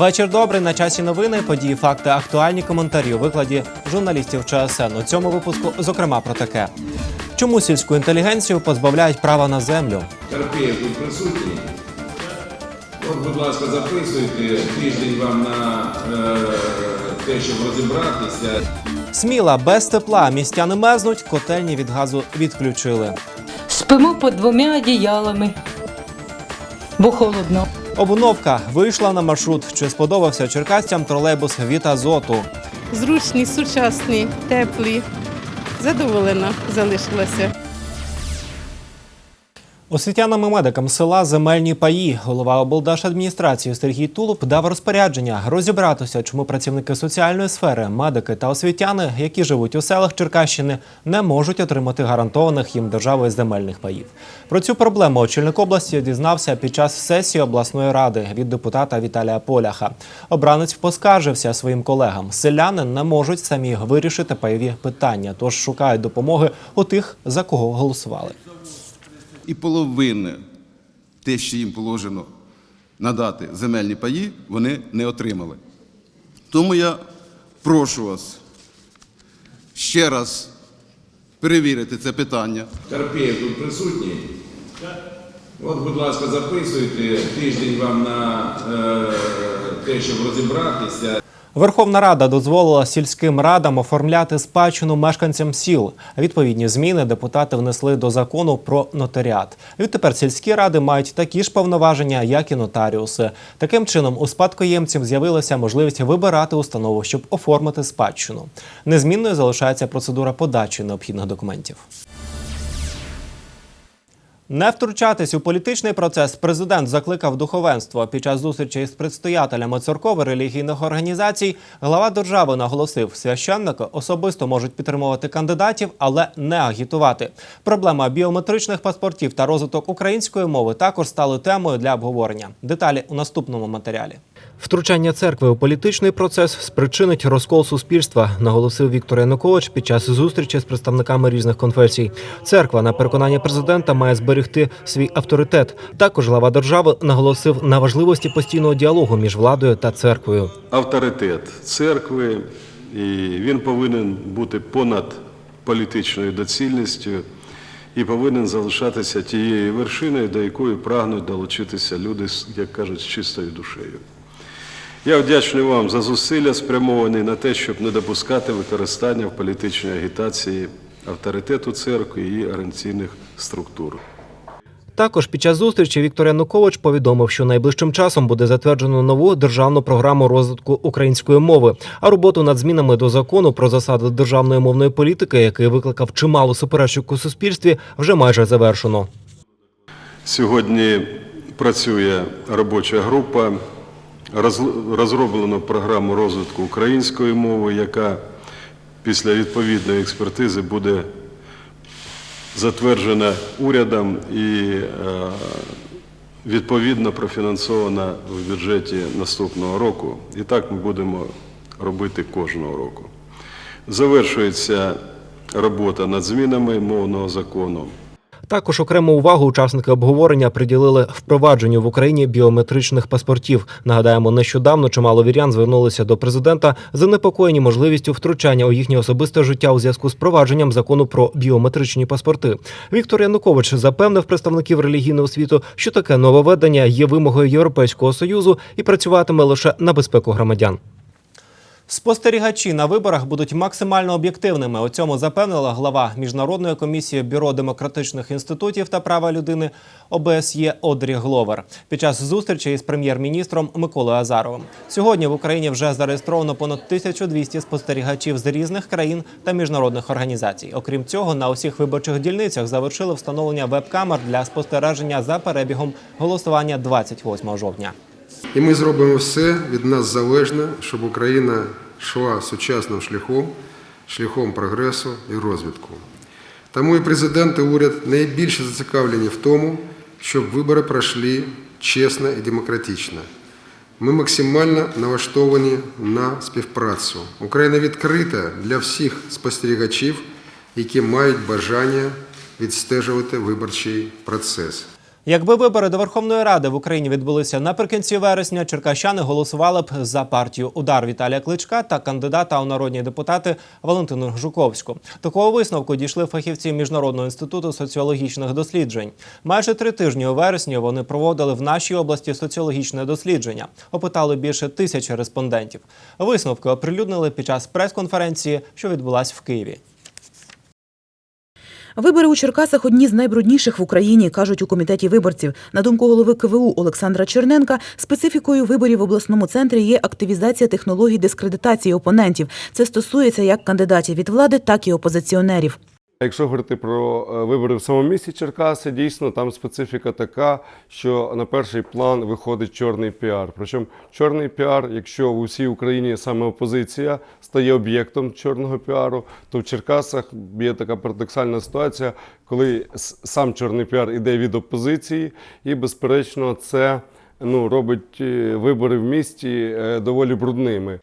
Вечір добрий на часі новини, події, факти, актуальні коментарі у викладі журналістів ЧСН. У цьому випуску, зокрема, про таке. Чому сільську інтелігенцію позбавляють права на землю? Карпєв тут присутній. От, будь ласка, записуйте тиждень вам на е, те, щоб розібратися. Сміла без тепла. Містяни мерзнуть, котельні від газу відключили. Спимо під двома одіялами, бо холодно. Обуновка вийшла на маршрут. Чи сподобався черкасцям тролейбус від Азоту? зручні, сучасні, теплі. Задоволена залишилася. Освітянам і медикам села земельні паї. Голова облдержадміністрації Сергій Тулуб дав розпорядження розібратися, чому працівники соціальної сфери, медики та освітяни, які живуть у селах Черкащини, не можуть отримати гарантованих їм державою земельних паїв. Про цю проблему очільник області дізнався під час сесії обласної ради від депутата Віталія Поляха. Обранець поскаржився своїм колегам. Селяни не можуть самі вирішити пайові питання, тож шукають допомоги у тих, за кого голосували. І половини те, що їм положено надати земельні паї, вони не отримали. Тому я прошу вас ще раз перевірити це питання. Карпєв тут присутній. От, будь ласка, записуйте тиждень вам на е, те, щоб розібратися. Верховна Рада дозволила сільським радам оформляти спадщину мешканцям сіл. Відповідні зміни депутати внесли до закону про нотаріат. Відтепер сільські ради мають такі ж повноваження, як і нотаріуси. Таким чином, у спадкоємців з'явилася можливість вибирати установу, щоб оформити спадщину. Незмінною залишається процедура подачі необхідних документів. Не втручатись у політичний процес президент закликав духовенство. Під час зустрічі з предстоятелями церков і релігійних організацій глава держави наголосив, священники особисто можуть підтримувати кандидатів, але не агітувати. Проблема біометричних паспортів та розвиток української мови також стали темою для обговорення. Деталі у наступному матеріалі. Втручання церкви у політичний процес спричинить розкол суспільства, наголосив Віктор Янукович під час зустрічі з представниками різних конфесій. Церква, на переконання президента, має зберегти свій авторитет. Також глава держави наголосив на важливості постійного діалогу між владою та церквою. авторитет церкви, і він повинен бути понад політичною доцільністю і повинен залишатися тією вершиною, до якої прагнуть долучитися люди, як кажуть, з чистою душею. Я вдячний вам за зусилля, спрямовані на те, щоб не допускати використання в політичній агітації авторитету церкви і її організаційних структур. Також під час зустрічі Віктор Янукович повідомив, що найближчим часом буде затверджено нову державну програму розвитку української мови. А роботу над змінами до закону про засади державної мовної політики, який викликав чимало суперечок у суспільстві, вже майже завершено. Сьогодні працює робоча група, розроблено програму розвитку української мови, яка після відповідної експертизи буде затверджена урядом і е, відповідно профінансована в бюджеті наступного року. І так ми будемо робити кожного року. Завершується робота над змінами мовного закону. Також окрему увагу учасники обговорення приділили впровадженню в Україні біометричних паспортів. Нагадаємо, нещодавно чимало вірян звернулися до президента занепокоєні можливістю втручання у їхнє особисте життя у зв'язку з впровадженням закону про біометричні паспорти. Віктор Янукович запевнив представників релігійного світу, що таке нововведення є вимогою Європейського союзу і працюватиме лише на безпеку громадян. Спостерігачі на виборах будуть максимально об'єктивними. У цьому запевнила глава міжнародної комісії бюро демократичних інститутів та права людини ОБСЄ Одрі Гловер під час зустрічі із прем'єр-міністром Миколою Азаровим. Сьогодні в Україні вже зареєстровано понад 1200 спостерігачів з різних країн та міжнародних організацій. Окрім цього, на усіх виборчих дільницях завершили встановлення веб-камер для спостереження за перебігом голосування 28 жовтня. І ми зробимо все від нас залежне, щоб Україна йшла сучасним шляхом, шляхом прогресу і розвитку. Тому і президент і уряд найбільше зацікавлені в тому, щоб вибори пройшли чесно і демократично. Ми максимально налаштовані на співпрацю. Україна відкрита для всіх спостерігачів, які мають бажання відстежувати виборчий процес. Якби вибори до Верховної Ради в Україні відбулися наприкінці вересня, черкащани голосували б за партію Удар Віталія Кличка та кандидата у народні депутати Валентину Жуковську. Такого висновку дійшли фахівці Міжнародного інституту соціологічних досліджень. Майже три тижні у вересні вони проводили в нашій області соціологічне дослідження. Опитали більше тисячі респондентів. Висновки оприлюднили під час прес-конференції, що відбулась в Києві. Вибори у Черкасах одні з найбрудніших в Україні, кажуть у комітеті виборців. На думку голови КВУ Олександра Черненка, специфікою виборів в обласному центрі є активізація технологій дискредитації опонентів. Це стосується як кандидатів від влади, так і опозиціонерів. Якщо говорити про е, вибори в самому місті Черкаси, дійсно там специфіка така, що на перший план виходить чорний піар. Причому чорний піар, якщо в усій Україні саме опозиція стає об'єктом чорного піару, то в Черкасах є така парадоксальна ситуація, коли сам чорний піар іде від опозиції, і безперечно це ну, робить е, вибори в місті е, доволі брудними.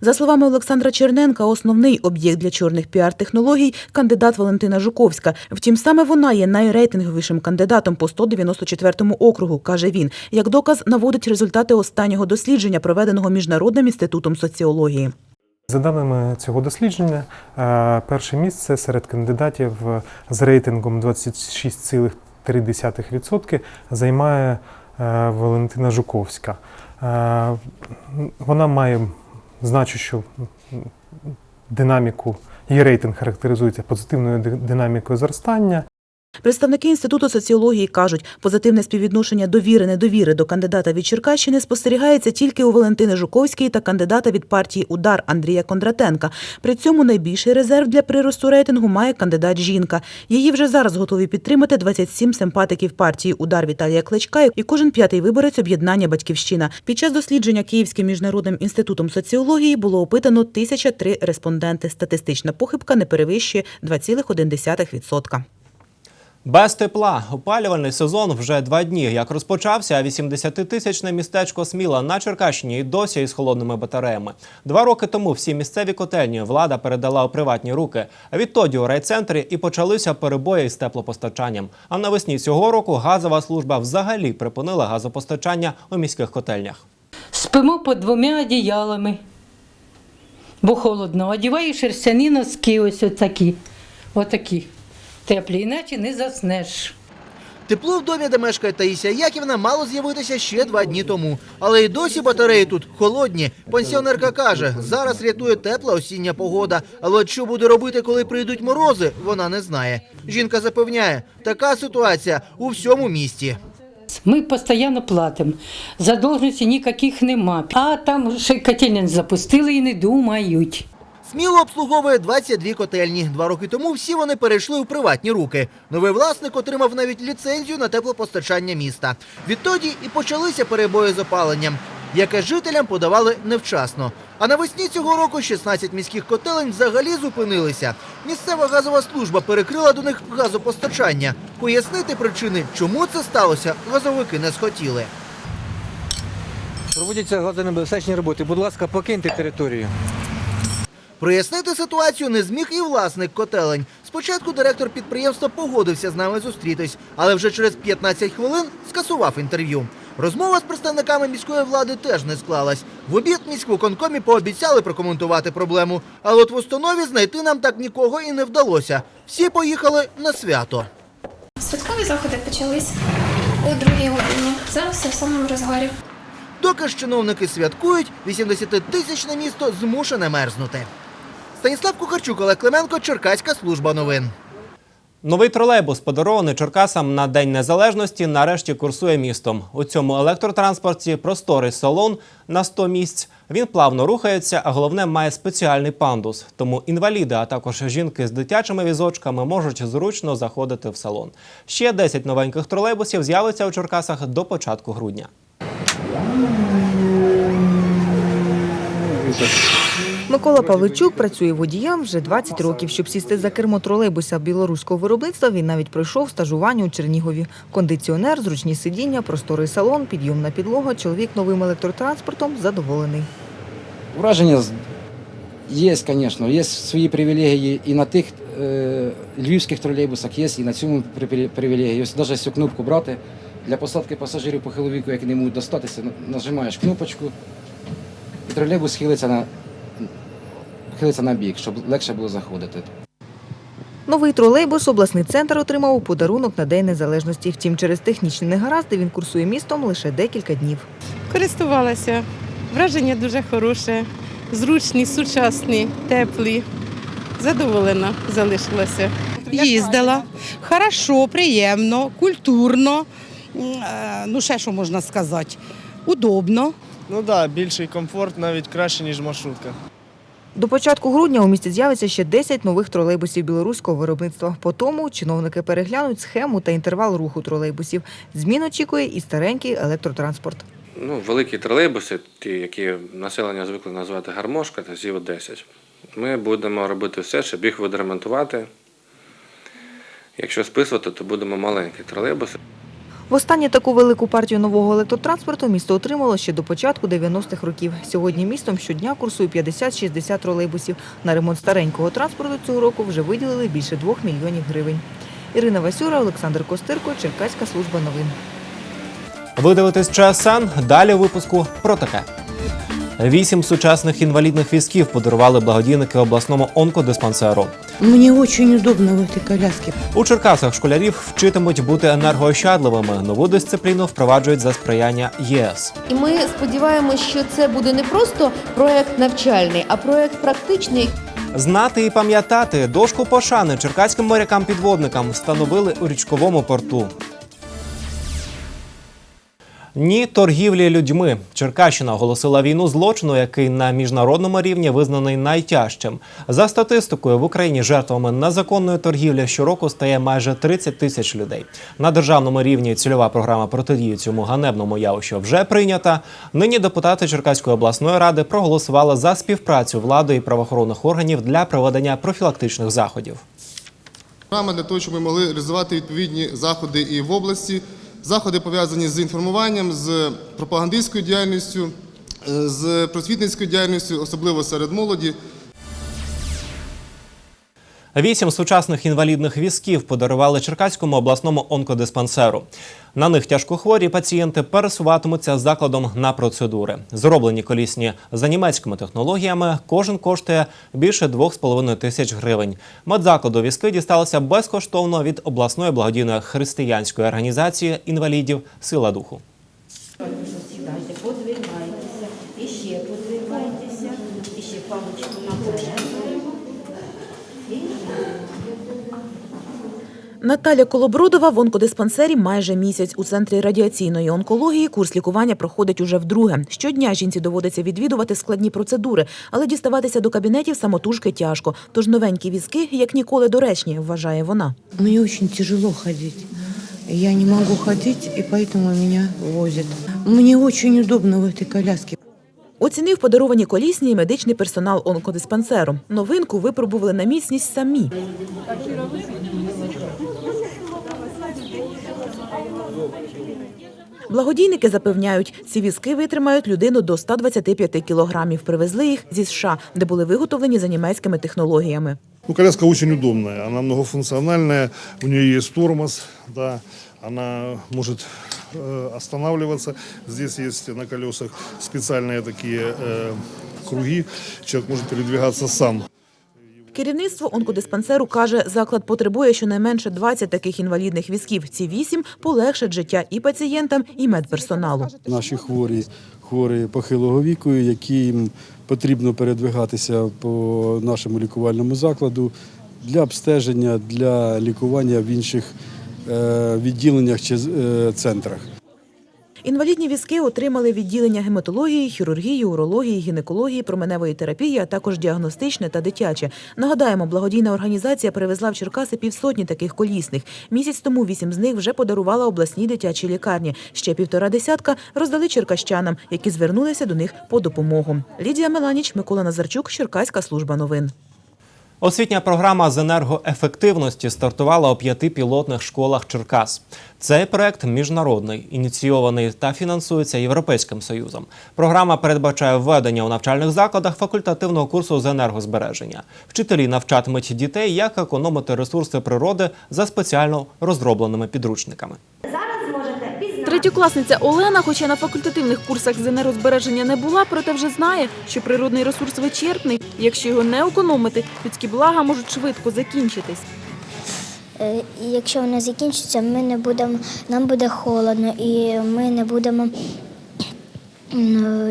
За словами Олександра Черненка, основний об'єкт для чорних піар-технологій – кандидат Валентина Жуковська. Втім, саме вона є найрейтинговішим кандидатом по 194-му округу, каже він. Як доказ наводить результати останнього дослідження, проведеного Міжнародним інститутом соціології. За даними цього дослідження, е, перше місце серед кандидатів з рейтингом 26,3% займає е, Валентина Жуковська. Е, Вона має значущу динаміку, її рейтинг характеризується позитивною динамікою зростання. Представники Інституту соціології кажуть, позитивне співвідношення довіри-недовіри до кандидата від Черкащини спостерігається тільки у Валентини Жуковській та кандидата від партії «Удар» Андрія Кондратенка. При цьому найбільший резерв для приросту рейтингу має кандидат жінка. Її вже зараз готові підтримати 27 симпатиків партії «Удар» Віталія Кличка і кожен п'ятий виборець об'єднання «Батьківщина». Під час дослідження Київським міжнародним інститутом соціології було опитано 1003 респонденти. Статистична похибка не перевищує 2,1%. Без тепла опалювальний сезон вже два дні. Як розпочався, а 80-тисячне містечко Сміла на Черкащині і досі із холодними батареями. Два роки тому всі місцеві котельні влада передала у приватні руки. Відтоді у райцентрі і почалися перебої з теплопостачанням. А навесні цього року газова служба взагалі припинила газопостачання у міських котельнях. Спимо під двома одіялами, бо холодно. Одіваю шерстяні носки, ось отакі. Отакі. Теплі, іначе не заснеш. Тепло в домі, де мешкає Таїсія Яківна, мало з'явитися ще два дні тому. Але й досі батареї тут холодні. Пенсіонерка каже, зараз рятує тепла осіння погода. Але от що буде робити, коли прийдуть морози, вона не знає. Жінка запевняє, така ситуація у всьому місті. Ми постійно платимо. Задовженості ніяких нема. А там ще котельня запустили і не думають. Сміло обслуговує 22 котельні. Два роки тому всі вони перейшли у приватні руки. Новий власник отримав навіть ліцензію на теплопостачання міста. Відтоді і почалися перебої з опаленням, яке жителям подавали невчасно. А навесні цього року 16 міських котелень взагалі зупинилися. Місцева газова служба перекрила до них газопостачання. Пояснити причини, чому це сталося, газовики не схотіли. Проводяться газонебезпечні роботи. Будь ласка, покиньте територію. Прояснити ситуацію не зміг і власник котелень. Спочатку директор підприємства погодився з нами зустрітись, але вже через 15 хвилин скасував інтерв'ю. Розмова з представниками міської влади теж не склалась. В обід міськвиконкомі пообіцяли прокоментувати проблему, але от в установі знайти нам так нікого і не вдалося. Всі поїхали на свято. Святкові заходи почались о другій годині. Зараз все в самому розгарі. Доки ж чиновники святкують, 80-тисячне місто змушене мерзнути. Станіслав Кухарчук, Олег Клименко, Черкаська служба новин. Новий тролейбус, подарований Черкасам на День Незалежності, нарешті курсує містом. У цьому електротранспорті просторий салон на 100 місць. Він плавно рухається, а головне має спеціальний пандус. Тому інваліди, а також жінки з дитячими візочками можуть зручно заходити в салон. Ще 10 новеньких тролейбусів з'явиться у Черкасах до початку грудня. Микола Павличук працює водієм вже 20 років. Щоб сісти за кермо тролейбуса білоруського виробництва, він навіть пройшов стажування у Чернігові. Кондиціонер, зручні сидіння, просторий салон, підйомна підлога. Чоловік новим електротранспортом задоволений. Враження Є, звісно, є свої привілегії і на тих е, львівських тролейбусах є, і на цьому при- привілегії. Ось навіть цю кнопку брати для посадки пасажирів похилого віку, які не можуть достатися, нажимаєш кнопочку, і тролейбус хилиться на, хилиться на бік, щоб легше було заходити. Новий тролейбус обласний центр отримав у подарунок на День Незалежності. Втім, через технічні негаразди він курсує містом лише декілька днів. Користувалася. Враження дуже хороше, зручні, сучасні, теплі. Задоволена залишилася. Їздила. Хорошо, приємно, культурно. Е, Ну, ще що можна сказати? Удобно. Ну так, да, більший комфорт навіть краще, ніж маршрутка. До початку грудня у місті з'явиться ще 10 нових тролейбусів білоруського виробництва. По тому чиновники переглянуть схему та інтервал руху тролейбусів. Змін очікує і старенький електротранспорт. Ну, великі тролейбуси, ті, які населення звикли називати гармошка та ЗІВ-10. Ми будемо робити все, щоб їх відремонтувати. Якщо списувати, то будемо маленькі тролейбуси. Востаннє таку велику партію нового електротранспорту місто отримало ще до початку 90-х років. Сьогодні містом щодня курсує 50-60 тролейбусів. На ремонт старенького транспорту цього року вже виділили більше 2 мільйонів гривень. Ірина Васюра, Олександр Костирко, Черкаська служба новин. Ви дивитесь ЧСН. Далі випуску про таке. Вісім сучасних інвалідних візків подарували благодійники обласному онкодиспансеру. Мені дуже удобно в этой коляске. У Черкасах школярів вчитимуть бути енергоощадливими. Нову дисципліну впроваджують за сприяння ЄС. І ми сподіваємося, що це буде не просто проект навчальний, а проект практичний. Знати і пам'ятати дошку пошани черкаським морякам-підводникам встановили у річковому порту. Ні торгівлі людьми. Черкащина оголосила війну злочину, який на міжнародному рівні визнаний найтяжчим. За статистикою в Україні жертвами незаконної торгівлі щороку стає майже 30 тисяч людей. На державному рівні цільова програма протидії цьому ганебному явищу вже прийнята. Нині депутати Черкаської обласної ради проголосували за співпрацю влади і правоохоронних органів для проведення профілактичних заходів. Програма для того, щоб ми могли реалізувати відповідні заходи і в області. Заходи пов'язані з інформуванням, з пропагандистською діяльністю, е, з просвітницькою діяльністю, особливо серед молоді. Вісім сучасних інвалідних візків подарували Черкаському обласному онкодиспансеру. На них тяжкохворі пацієнти пересуватимуться закладом на процедури. Зроблені колісні за німецькими технологіями. Кожен коштує більше 2,5 тисяч гривень. Медзакладу візки дісталися безкоштовно від обласної благодійної християнської організації інвалідів Сила духу. Сідайте, подвигайтеся, і ще подвигайтеся, і ще паличку наперед. Наталя Колобродова в онкодиспансері майже місяць. У центрі радіаційної онкології курс лікування проходить уже вдруге. Щодня жінці доводиться відвідувати складні процедури, але діставатися до кабінетів самотужки тяжко. Тож новенькі візки, як ніколи, доречні, вважає вона. Мне очень тяжело ходить. Я не могу ходить, и поэтому меня возят. Мне очень удобно в этой коляске. Оцінив подаровані колісні і медичний персонал онкодиспансеру. Новинку випробували на міцність самі. Благодійники запевняють, ці візки витримають людину до 125 кілограмів. Привезли їх зі США, де були виготовлені за німецькими технологіями. Ну, коляска очень удобная, она многофункциональная, у нее есть тормоз, да, она может э, останавливаться. Здесь есть на колесах специальные такие э, круги, человек может передвигаться сам. Керівництво онкодиспансеру каже, заклад потребує щонайменше 20 таких інвалідних візків. Ці вісім полегшать життя і пацієнтам, і медперсоналу. Наші хворі, хворі похилого віку, яким потрібно передвигатися по нашому лікувальному закладу для обстеження, для лікування в інших е, відділеннях чи е, центрах. Інвалідні візки отримали відділення гематології, хірургії, урології, гінекології, променевої терапії, а також діагностичне та дитяче. Нагадаємо, благодійна організація привезла в Черкаси півсотні таких колісних. Місяць тому вісім з них вже подарувала обласній дитячій лікарні. Ще півтора десятка роздали черкащанам, які звернулися до них по допомогу. Лідія Меланіч, Микола Назарчук, Черкаська служба новин. Освітня програма з енергоефективності стартувала у п'яти пілотних школах Черкас. Цей проект міжнародний, ініційований та фінансується Європейським Союзом. Програма передбачає введення у навчальних закладах факультативного курсу з енергозбереження. Вчителі навчатимуть дітей, як економити ресурси природи за спеціально розробленими підручниками. Третьокласниця Олена, хоча на факультативних курсах з енергозбереження не була, проте вже знає, що природний ресурс вичерпний. і Якщо його не економити, людські блага можуть швидко закінчитись. Е, якщо вони закінчаться, ми не будемо, нам буде холодно і ми не будемо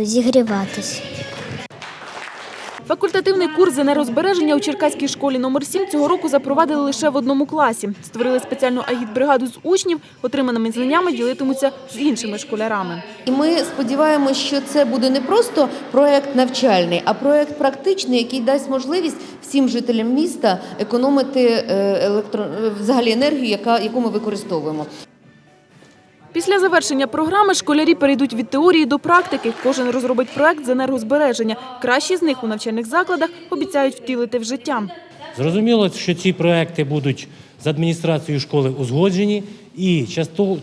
зігріватись. Факультативний курс з енергозбереження у Черкаській школі номер 7 цього року запровадили лише в одному класі. Створили спеціальну агітбригаду з учнів, отриманими знаннями ділитимуться з іншими школярами. І ми сподіваємося, що це буде не просто проект навчальний, а проект практичний, який дасть можливість всім жителям міста економити е, електро... е, взагалі енергію, яку ми використовуємо. Після завершення програми школярі перейдуть від теорії до практики. Кожен розробить проект з енергозбереження. Кращі з них у навчальних закладах обіцяють втілити в життя. Зрозуміло, що ці проекти будуть з адміністрацією школи узгоджені і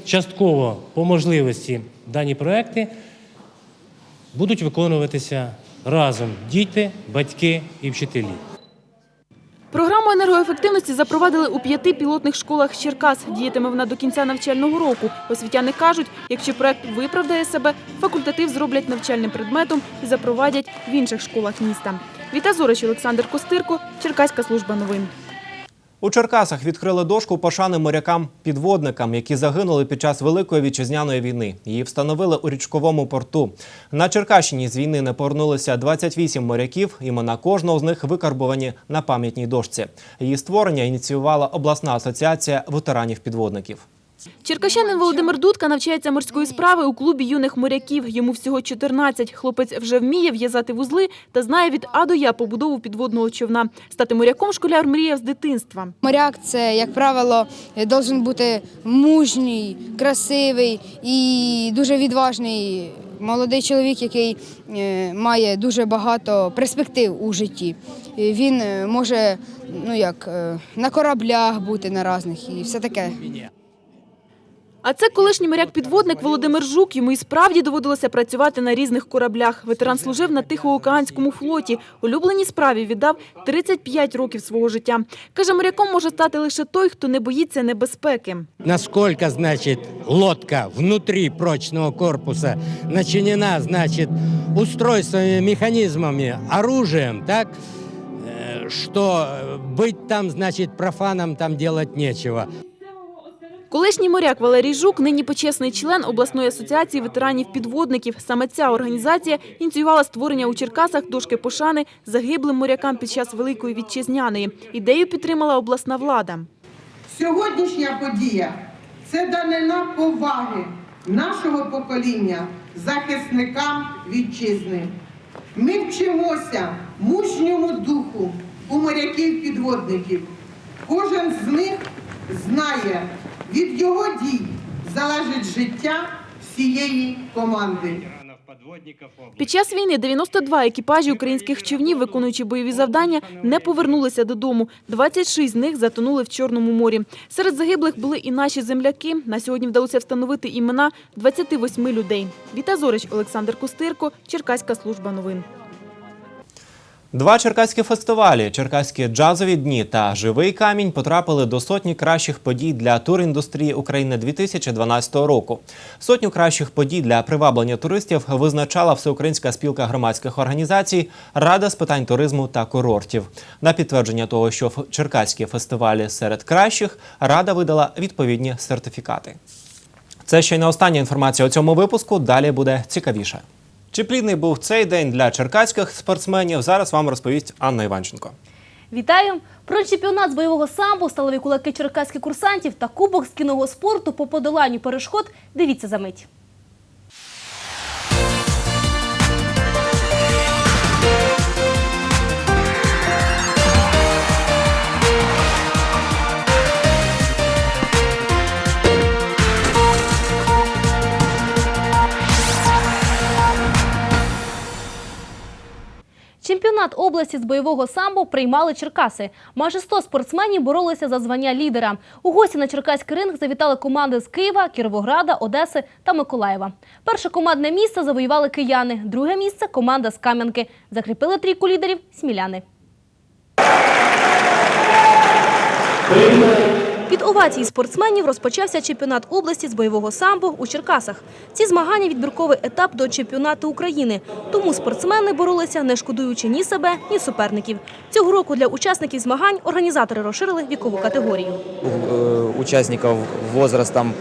частково по можливості дані проекти будуть виконуватися разом діти, батьки і вчителі. Програму енергоефективності запровадили у п'яти пілотних школах Черкас. Діятиме вона до кінця навчального року. Освітяни кажуть, якщо проект виправдає себе, факультатив зроблять навчальним предметом і запровадять в інших школах міста. Віта Зорич, Олександр Костирко, Черкаська служба новин. У Черкасах відкрили дошку пошани морякам-підводникам, які загинули під час Великої вітчизняної війни. Її встановили у річковому порту. На Черкащині з війни не повернулися 28 моряків. Імена кожного з них викарбовані на пам'ятній дошці. Її створення ініціювала обласна асоціація ветеранів-підводників. Черкащанин Володимир Дудка навчається морської справи у клубі юних моряків. Йому всього 14. Хлопець вже вміє в'язати вузли та знає від А до Я побудову підводного човна. Стати моряком школяр мріяв з дитинства. Моряк це, як правило, должен бути мужній, красивий і дуже відважний молодий чоловік, який е, має дуже багато перспектив у житті. Він е, може ну як, е, на кораблях бути на різних і все таке. А це колишній моряк-підводник Володимир Жук. Йому і справді доводилося працювати на різних кораблях. Ветеран служив на Тихоокеанському флоті. Улюбленій справі віддав 35 років свого життя. Каже, моряком може стати лише той, хто не боїться небезпеки. насколько, значит, лодка внутри прочного корпуса начинена, значит, устройствами, механизмами, оружием, так, э, что быть там, значит, профаном там делать нечего. Колишній моряк Валерій Жук нині почесний член обласної асоціації ветеранів-підводників. Саме ця організація ініціювала створення у Черкасах дошки пошани загиблим морякам під час Великої Вітчизняної. Ідею підтримала обласна влада. Сьогоднішня подія це данина поваги нашого покоління захисникам вітчизни. Ми вчимося мужньому духу у моряків-підводників. Кожен з них знає, від його дій залежить життя всієї команди. Під час війни 92 екіпажі українських човнів, виконуючи бойові завдання, не повернулися додому. 26 з них затонули в Чорному морі. Серед загиблих були і наші земляки. На сьогодні вдалося встановити імена 28 людей. Віта Зорич, Олександр Костирко, Черкаська служба новин. Два черкаські фестивалі Черкаські джазові дні та Живий камінь потрапили до сотні кращих подій для туріндустрії України 2012 року. Сотню кращих подій для приваблення туристів визначала Всеукраїнська спілка громадських організацій Рада з питань туризму та курортів. На підтвердження того, що черкаські фестивалі серед кращих, рада видала відповідні сертифікати. Це ще й не остання інформація у цьому випуску. Далі буде цікавіше. Чи плідний був цей день для черкаських спортсменів? Зараз вам розповість Анна Іванченко. Вітаю! Про чемпіонат з бойового самбо, сталові кулаки черкаських курсантів та кубок з кінного спорту по подоланню перешкод. Дивіться за мить. Чемпіонат області з бойового самбо приймали Черкаси. Майже 100 спортсменів боролися за звання лідера. У гості на Черкаський ринг завітали команди з Києва, Кіровограда, Одеси та Миколаєва. Перше командне місце завоювали кияни, друге місце – команда з Кам'янки. Закріпили трійку лідерів – сміляни Від овацій спортсменів розпочався чемпіонат області з бойового самбо у Черкасах. Ці змагання відбірковий етап до чемпіонату України. Тому спортсмени боролися, не шкодуючи ні себе, ні суперників. Цього року для учасників змагань організатори розширили вікову категорію. э, участников возрастом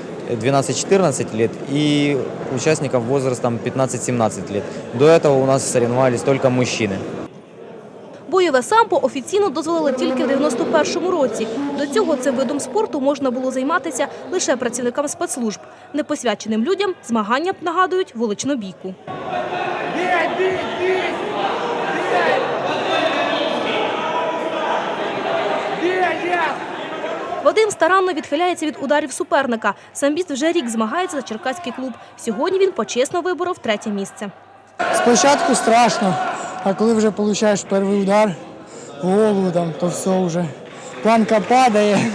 12-14 лет и участников возрастом 15-17 лет. До этого у нас соревновались только мужчины. Бойове самбо офіційно дозволили тільки в 91-му році. До цього цим видом спорту можна було займатися лише працівникам спецслужб. Непосвяченим людям змагання нагадують вуличну бійку. Вадим старанно відхиляється від ударів суперника. Самбіст вже рік змагається за черкаський клуб. Сьогодні він почесно виборов третє місце. Спочатку страшно, а коли вже отримуєш перший удар в голову, там, то все вже. Планка падає.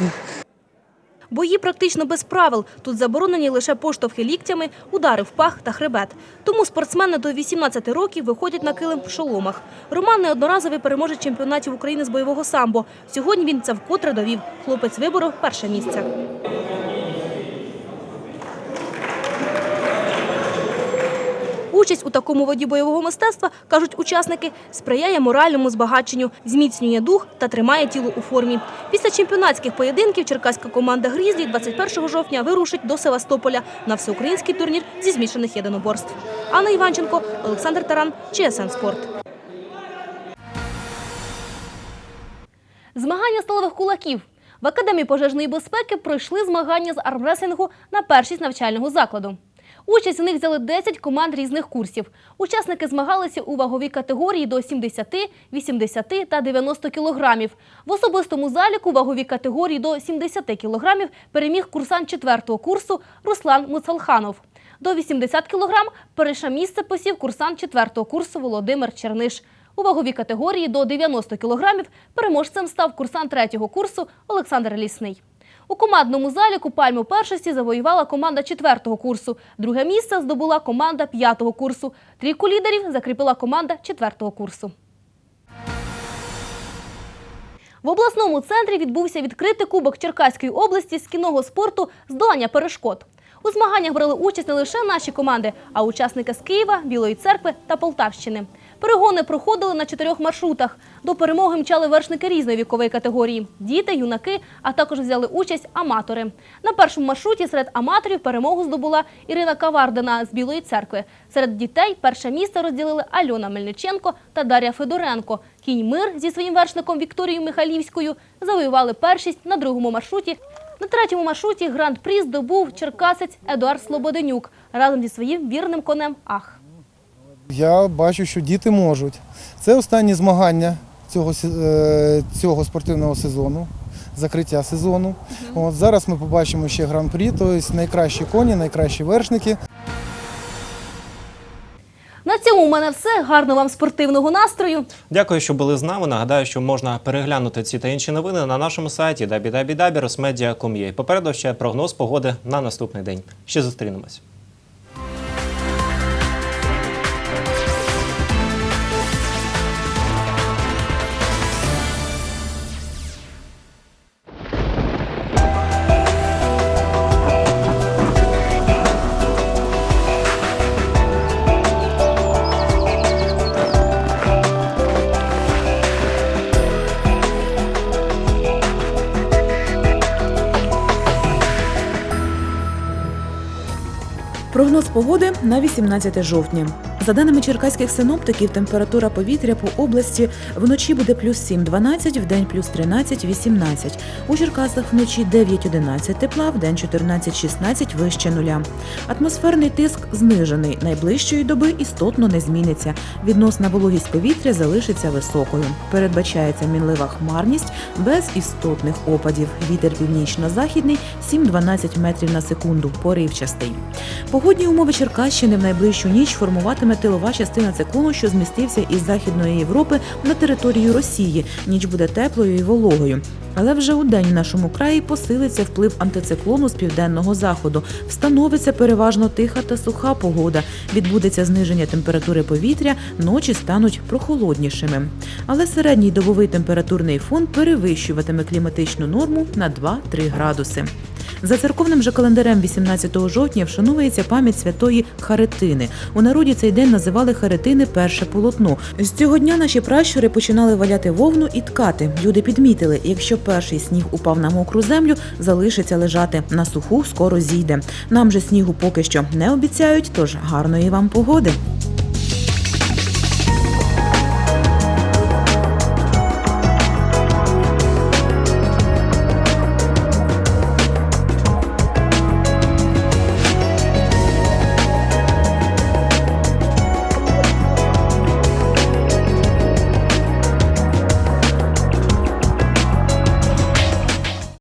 Бої практично без правил. Тут заборонені лише поштовхи ліктями, удари в пах та хребет. Тому спортсмени до 18 років виходять на килим в шоломах. Роман неодноразовий переможець чемпіонатів України з бойового самбо. Сьогодні він це вкотре довів. Хлопець виборов перше місце. Участь у такому виді бойового мистецтва, кажуть учасники, сприяє моральному збагаченню, зміцнює дух та тримає тіло у формі. Після чемпіонатських поєдинків черкаська команда «Грізлі» 21 жовтня вирушить до Севастополя на всеукраїнський турнір зі змішаних єдиноборств. Анна Іванченко, Олександр Таран, ЧСН Спорт. Змагання сталевих кулаків. В Академії пожежної безпеки пройшли змагання з армреслінгу на першість навчального закладу. Участь у них взяли 10 команд різних курсів. Учасники змагалися у ваговій категорії до 70, 80 та 90 кілограмів. В особистому заліку ваговій категорії до 70 кілограмів переміг курсант 4 курсу Руслан Муцалханов. До 80 кілограм перше місце посів курсант 4 курсу Володимир Черниш. У ваговій категорії до 90 кілограмів переможцем став курсант 3 курсу Олександр Лісний. У командному заліку пальму першості завоювала команда 4 курсу. Друге місце здобула команда 5 курсу. Трійку лідерів закріпила команда 4 курсу. В обласному центрі відбувся відкритий кубок Черкаської області з кінного спорту «Здолання перешкод». У змаганнях брали участь не лише наші команди, а учасники з Києва, Білої церкви та Полтавщини. Перегони проходили на чотирьох маршрутах. До перемоги мчали вершники різної вікової категорії – діти, юнаки, а також взяли участь аматори. На першому маршруті серед аматорів перемогу здобула Ірина Кавардина з Білої церкви. Серед дітей перше місце розділили Альона Мельниченко та Дар'я Федоренко. Кінь Мир зі своїм вершником Вікторією Михайлівською завоювали першість на другому маршруті. На третьому маршруті гранд-прі здобув черкасець Едуард Слободенюк разом зі своїм вірним конем Ах. Я бачу, що діти можуть. Це останні змагання цього, е, цього спортивного сезону, закриття сезону. От, зараз ми побачимо ще гран-прі, тобто найкращі коні, найкращі вершники. На цьому у мене все. Гарного вам спортивного настрою. Дякую, що були з нами. Нагадаю, що можна переглянути ці та інші новини на нашому сайті www.rosmedia.com.ua. Попереду ще прогноз погоди на наступний день. Ще зустрінемось. Погоди на 18 жовтня. За даними черкаських синоптиків, температура повітря по області вночі буде плюс 7-12, вдень плюс 13-18. У Черкасах вночі 9-11 тепла, вдень 14-16 вище нуля. Атмосферний тиск знижений. Найближчої доби істотно не зміниться. Відносна вологість повітря залишиться високою. Передбачається мінлива хмарність без істотних опадів. Вітер північно-західний 7-12 метрів на секунду, поривчастий. Погодні умови Черкащини в найближчу ніч формуватиме тилова частина циклону, що змістився із Західної Європи на територію Росії. Ніч буде теплою і вологою. Але вже у день в нашому краї посилиться вплив антициклону з південного заходу. Встановиться переважно тиха та суха погода. Відбудеться зниження температури повітря, ночі стануть прохолоднішими. Але середній добовий температурний фон перевищуватиме кліматичну норму на 2-3 градуси. За церковним же календарем 18 жовтня вшановується пам'ять святої Харитини. У народі цей день називали Харитини перше полотно. З цього дня наші пращури починали валяти вовну і ткати. Люди підмітили, якщо перший сніг упав на мокру землю, залишиться лежати на суху, скоро зійде. Нам же снігу поки що не обіцяють, тож гарної вам погоди.